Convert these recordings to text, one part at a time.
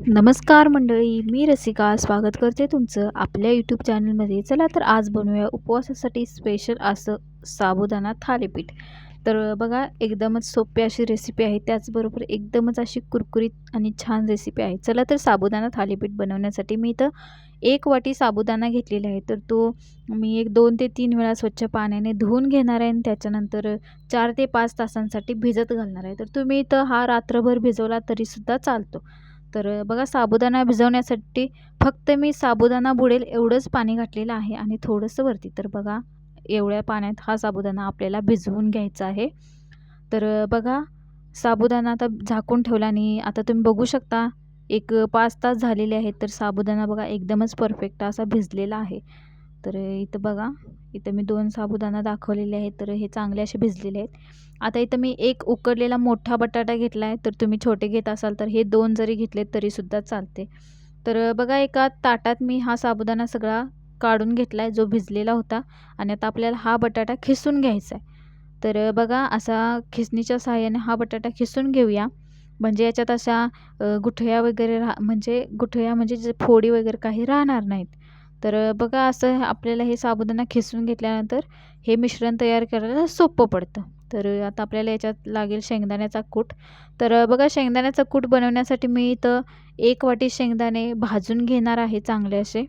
नमस्कार मंडळी मी रसिका स्वागत करते तुमचं आपल्या यूट्यूब चॅनलमध्ये चला तर आज बनवूया उपवासासाठी स्पेशल असं साबुदाणा थालीपीठ. तर बघा एकदमच सोपी अशी रेसिपी आहे. त्याचबरोबर एकदमच अशी कुरकुरीत आणि छान रेसिपी आहे. चला तर साबुदाणा थालीपीठ बनवण्यासाठी मी इथं एक वाटी साबुदाणा घेतलेला आहे. तर तो मी एक दोन ते तीन वेळा स्वच्छ पाण्याने धुवून घेणार आहे आणि त्याच्यानंतर चार ते पाच तासांसाठी भिजत घालणार आहे. तर तुम्ही इथं हा रात्रभर भिजवला तरीसुद्धा चालतो. तर बघा साबुदाणा भिजवण्यासाठी फक्त मी साबुदाणा बुडेल एवढंच पाणी घातलेलं आहे आणि थोडंसं वरती. तर बघा एवढ्या पाण्यात हा साबुदाणा आपल्याला भिजवून घ्यायचा आहे. तर बघा साबुदाणा आता झाकून ठेवला आणि आता तुम्ही बघू शकता एक पाच तास झालेले आहेत तर साबुदाणा बघा एकदमच परफेक्ट असा भिजलेला आहे. तर इथं बघा इथं मी दोन साबुदाणा दाखवलेले आहेत तर हे चांगले असे भिजलेले आहेत. आता इथं मी एक उकडलेला मोठा बटाटा घेतला आहे. तर तुम्ही छोटे घेत असाल तर हे दोन जरी घेतले तरीसुद्धा चालते. तर बघा एका ताटात मी हा साबुदाणा सगळा काढून घेतला आहे जो भिजलेला होता. आणि आता आपल्याला हा बटाटा खिसून घ्यायचा आहे. तर बघा असा खिसणीच्या सहाय्याने हा बटाटा खिसून घेऊया. म्हणजे याच्यात अशा गुठया वगैरे राहा म्हणजे गुठया म्हणजे जे फोडी वगैरे काही राहणार नाहीत. तर बघा असं आपल्याला हे साबुदाणा खिसून घेतल्यानंतर हे मिश्रण तयार करायला सोपं पडतं. तर आता आपल्याला याच्यात लागेल शेंगदाण्याचा कूट. तर बघा शेंगदाण्याचा कूट बनवण्यासाठी मी इथं एक वाटी शेंगदाणे भाजून घेणार आहे चांगले असे.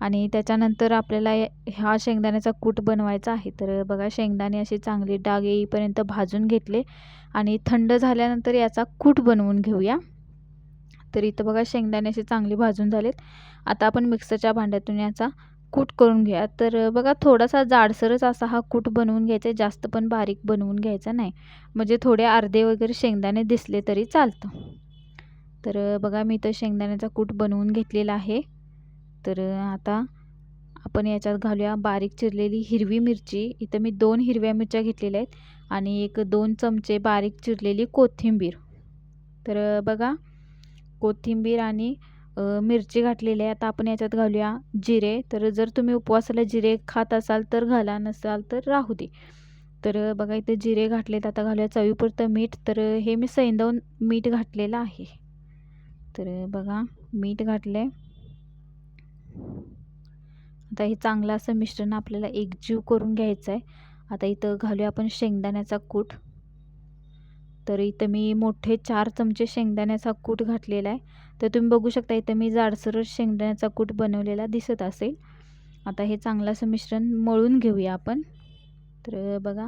आणि त्याच्यानंतर आपल्याला हा शेंगदाण्याचा कूट बनवायचा आहे. तर बघा शेंगदाणे असे चांगले डाग येईपर्यंत भाजून घेतले. आणि थंड झाल्यानंतर याचा कूट बनवून घेऊया. तर इथं बघा शेंगदाणे असे चांगले भाजून झालेत. आता आपण मिक्सरच्या भांड्यातून याचा कूट करून घ्या. तर बघा थोडासा जाडसरच असा हा कूट बनवून घ्यायचा आहे. जास्त पण बारीक बनवून घ्यायचा नाही. म्हणजे थोडे अर्धे वगैरे शेंगदाणे दिसले तरी चालतं. तर बघा मी इथं शेंगदाण्याचा कूट बनवून घेतलेला आहे. तर आता आपण याच्यात घालूया बारीक चिरलेली हिरवी मिरची. इथं मी दोन हिरव्या मिरच्या घेतलेल्या आहेत आणि एक दोन चमचे बारीक चिरलेली कोथिंबीर. तर बघा कोथिंबीर आणि मिरची घातलेली आहे. आता आपण याच्यात घालूया जिरे. तर जर तुम्ही उपवासाला जिरे खात असाल तर घाला नसाल तर राहू दे. तर बघा इथे जिरे घातलेत. आता घालूया चवीपुरतं मीठ. तर हे मी सैंदवून मीठ घातलेलं आहे. तर बघा मीठ घातलं आहे आता हे चांगलं असं मिश्रण आपल्याला एकजीव करून घ्यायचं आहे. आता इथं घालूया आपण शेंगदाण्याचा कूट. तर इथं मी मोठे चार चमचे शेंगदाण्याचा कूट घातलेला आहे. तर तुम्ही बघू शकता इथं मी जाडसरच शेंगदाण्याचा कूट बनवलेला दिसत असेल. आता हे चांगलं असं मिश्रण मळून घेऊया आपण. तर बघा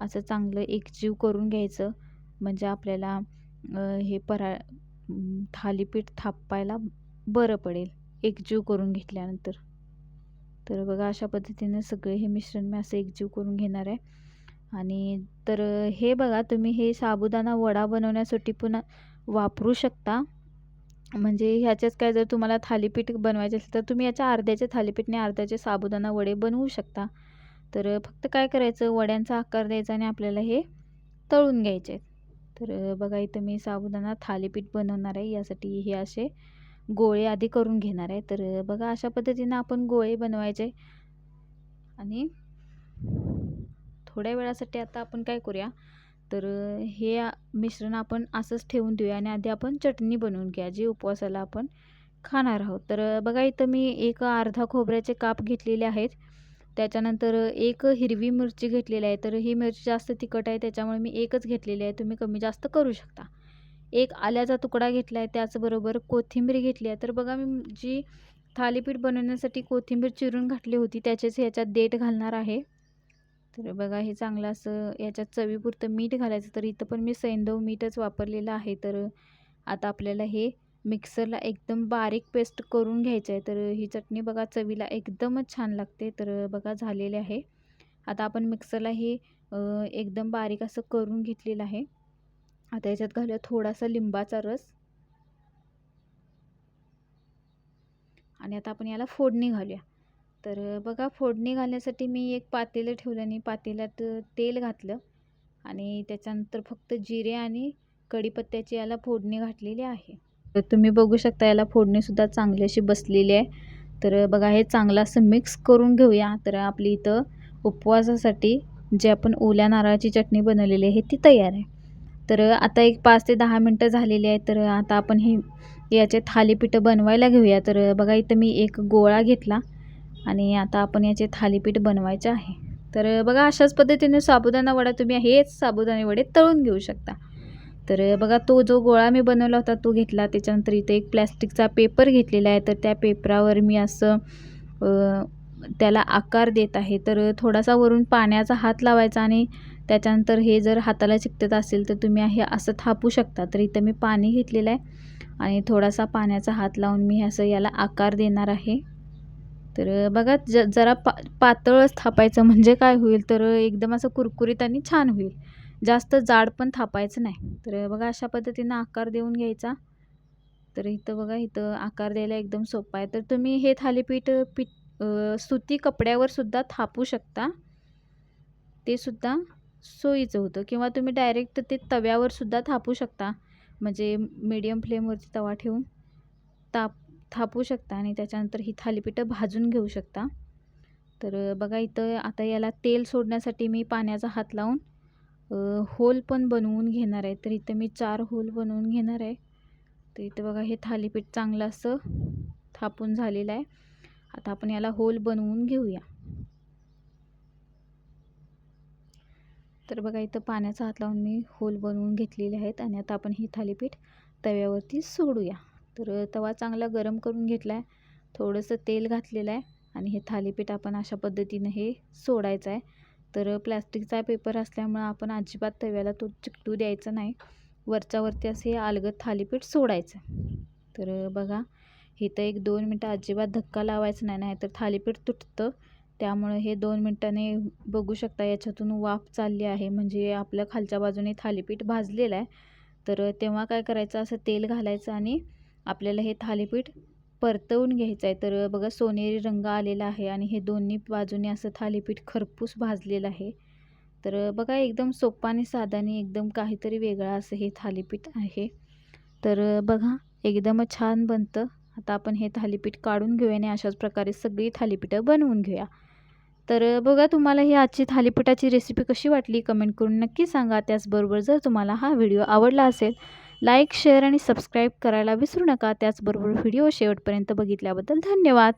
असं चांगलं एकजीव करून घ्यायचं. म्हणजे आपल्याला हे परा थालीपीठ थापायला बरं पडेल एकजीव करून घेतल्यानंतर. तर बघा अशा पद्धतीने सगळे हे मिश्रण मी असं एकजीव करून घेणार आहे. आणि तर हे बघा तुम्ही हे साबुदाणा वडा बनवण्यासाठी पुन्हा वापरू शकता. म्हणजे ह्याच्याच काय जर तुम्हाला थालीपीठ बनवायचे असेल तर तुम्ही याच्या अर्ध्याचे थालीपीठने अर्ध्याचे साबुदाणा वडे बनवू शकता. तर फक्त काय करायचं वड्यांचा आकार द्यायचा आणि आपल्याला हे तळून घ्यायचे तर बघा इथं मी साबुदाणा थालीपीठ बनवणार आहे. यासाठी हे असे गोळे आधी करून घेणार आहे. तर बघा अशा पद्धतीनं आपण गोळे बनवायचे. आणि थोड्या वेळासाठी आता आपण काय करूया? तर हे मिश्रण आपण असंच ठेवून देऊया आणि आधी आपण चटणी बनवून घ्या जी उपवासाला आपण खाणार आहोत. तर बघा इथं मी एक अर्धा खोबऱ्याचे काप घेतलेले आहेत. त्याच्यानंतर एक हिरवी मिरची घेतलेली आहे. तर ही मिरची जास्त तिखट आहे त्याच्यामुळे मी एकच घेतलेली आहे. तुम्ही कमी जास्त करू शकता. एक आल्याचा तुकडा घेतला आहे त्याचबरोबर कोथिंबीर घेतली आहे. तर बघा मी जी थालीपीठ बनवण्यासाठी कोथिंबीर चिरून घातली होती त्याचेच ह्याच्यात देठ घालणार आहे. तर बघा हे चांगलं असं याच्यात चवीपुरतं मीठ घालायचं तर इथं पण मी सैंदव मीठच वापरलेलं आहे. तर आता आपल्याला हे मिक्सरला एकदम बारीक पेस्ट करून घ्यायचं आहे. तर ही चटणी बघा चवीला एकदमच छान लागते. तर बघा झालेले आहे. आता आपण मिक्सरला हे एकदम बारीक असं करून घेतलेलं आहे. आता याच्यात घालूया थोडासा लिंबाचा रस. आणि आता आपण याला फोडणी घालूया. तर बघा फोडणी घालण्यासाठी मी एक पातेलं ठेवलं आणि पातेल्यात तेल घातलं आणि त्याच्यानंतर फक्त जिरे आणि कढीपत्त्याची याला फोडणी घातलेली आहे. तर तुम्ही बघू शकता याला फोडणीसुद्धा चांगली अशी बसलेली आहे. तर बघा हे चांगलं असं मिक्स करून घेऊया. तर आपली इथं उपवासासाठी जे आपण ओल्या नारळाची चटणी बनवलेली आहे ती तयार आहे. तर आता एक पाच ते दहा मिनटं झालेली आहे तर आता आपण हे याचे थालीपीठं बनवायला घेऊया. तर बघा इथं मी एक गोळा घेतला. आणि आता आपण याचे थालीपीठ बनवायचे आहे. तर बघा अशाच पद्धतीने साबुदाणा वडा तुम्ही हेच साबुदाणे वडे तळून घेऊ शकता. तर बघा तो जो गोळा मी बनवला होता तो घेतला. त्याच्यानंतर इथे एक प्लॅस्टिकचा पेपर घेतलेला आहे. तर त्या पेपरावर मी असं त्याला आकार देत आहे. तर थोडासा वरून पाण्याचा हात लावायचा आणि त्याच्यानंतर हे जर हाताला चिकटत असेल तर तुम्ही हे असं थापू शकता. तर इथं मी पाणी घेतलेलं आहे. आणि थोडासा पाण्याचा हात लावून मी असं याला आकार देणार आहे. तर बघा ज जरा पा पातळच थापायचं म्हणजे काय होईल? तर एकदम असं कुरकुरीत आणि छान होईल. जास्त जाड पण थापायचं नाही. तर बघा अशा पद्धतीनं आकार देऊन घ्यायचा. तर इथं बघा इथं आकार द्यायला एकदम सोपं आहे. तर तुम्ही हे थालीपीठ पीठ सुती कपड्यावर सुद्धा थापू शकता. ते सुद्धा सोयीचं होतं. किंवा तुम्ही डायरेक्ट ते तव्यावर सुद्धा थापू शकता. म्हणजे मीडियम फ्लेमवरती तवा ठेवून ताप थापू शकता आणि त्याच्यानंतर ही थालीपीठं भाजून घेऊ शकता. तर बघा इथं आता याला तेल सोडण्यासाठी मी पाण्याचा हात लावून होल पण बनवून घेणार आहे. तर इथं मी चार होल बनवून घेणार आहे. तर इथं बघा हे थालीपीठ चांगलं असं थापून झालेलं आहे. आता आपण याला होल बनवून घेऊया. तर बघा इथं पाण्याचा हात लावून मी होल बनवून घेतलेले आहेत आणि आता आपण ही थालीपीठ तव्यावरती सोडूया. तर तवा चांगला गरम करून घेतला आहे थोडंसं तेल घातलेलं आहे आणि हे थालीपीठ आपण अशा पद्धतीनं हे सोडायचं आहे. तर प्लॅस्टिकचा पेपर असल्यामुळं आपण अजिबात तव्याला तो चिकटू द्यायचा नाही. वरच्यावरती असे अलगद थालीपीठ सोडायचं. तर बघा इथं एक दोन मिनटं अजिबात धक्का लावायचा नाही नाहीतर थालीपीठ तुटतं. त्यामुळे हे दोन मिनटाने बघू शकता याच्यातून वाफ चालली आहे. म्हणजे आपल्या खालच्या बाजूने थालीपीठ भाजलेलं आहे. तर तेव्हा काय करायचं? असं तेल घालायचं आणि आपल्याला हे थालीपीठ परतवून घ्यायचं आहे तर बघा सोनेरी रंग आलेला आहे आणि हे दोन्ही बाजूने असं थालीपीठ खरपूस भाजलेलं आहे. तर बघा एकदम सोपा आणि साधाने एकदम काहीतरी वेगळं असं हे थालीपीठ आहे. तर बघा एकदम छान बनतं. आता आपण हे थालीपीठ काढून घेऊया आणि अशाच प्रकारे सगळी थालीपीठं बनवून घेऊया. तर बघा तुम्हाला ही आजची थालीपीठाची रेसिपी कशी वाटली? कमेंट करून नक्की सांगा. त्याचबरोबर जर तुम्हाला हा व्हिडिओ आवडला असेल लाईक शेअर आणि सबस्क्राईब करायला विसरू नका. त्याचबरोबर व्हिडिओ शेवटपर्यंत बघितल्याबद्दल धन्यवाद.